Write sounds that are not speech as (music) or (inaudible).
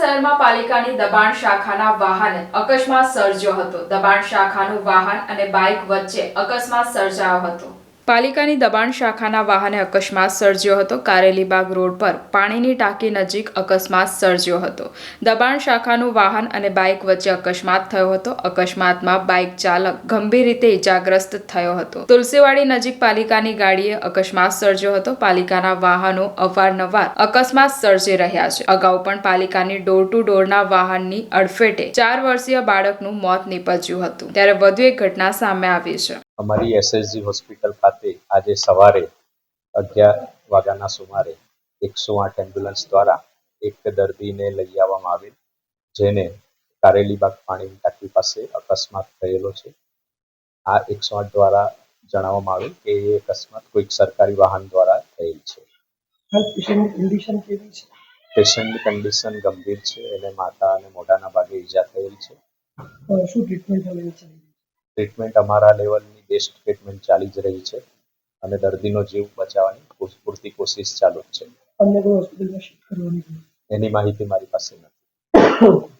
વિસાવદરમાં પાલિકાની દબાણ શાખાના વાહન અકસ્માત સર્જ્યો હતો. દબાણ શાખાનું વાહન અને બાઇક વચ્ચે અકસ્માત સર્જાયો હતો. પાલિકાની દબાણ શાખાના વાહને અકસ્માત સર્જ્યો હતો. કારેલીબાગ રોડ પર પાણીની ટાંકી નજીક અકસ્માત સર્જ્યો હતો. દબાણ શાખાનું વાહન અને બાઇક વચ્ચે અકસ્માત થયો હતો. અકસ્માતમાં બાઇક ચાલક ગંભીર રીતે ઇજાગ્રસ્ત થયો હતો. તુલસીવાડી નજીક પાલિકાની ગાડીએ અકસ્માત સર્જ્યો હતો. પાલિકાના વાહનો અવારનવાર અકસ્માત સર્જી રહ્યા છે. અગાઉ પણ પાલિકાની ડોર ટુ ડોરના વાહનની અડફેટે ચાર વર્ષીય બાળકનું મોત નીપજ્યું હતું. ત્યારે વધુ એક ઘટના સામે આવી છે. અમારી એસએસજી હોસ્પિટલ ખાતે આજે સવારે અગિયાર વાગ્યાના સુમારે એકસો આઠ એમ્બ્યુલન્સ દ્વારા એક દર્દીને લઈ આવવામાં આવેલ જેને કારેલીબાગ પાણીની ટાંકી પાસે અકસ્માત થયેલો છે. આ એકસો આઠ દ્વારા જણાવવામાં આવેલ કે એ અકસ્માત કોઈક સરકારી વાહન દ્વારા થયેલ છે. પેશન્ટ કન્ડિશન કેવી છે? પેશન્ટની કન્ડિશન ગંભીર છે એને માથા અને મોઢાના ભાગે ઈજા થયેલ છે. શું ટ્રીટમેન્ટ છે? ટ્રીટમેન્ટ અમારા લેવલની બેસ્ટ ટ્રીટમેન્ટ ચાલી જ રહી છે અને દર્દીનો જીવ બચાવવાની પૂરતી કોશિશ ચાલુ જ છે. એની માહિતી મારી પાસે નથી. (coughs)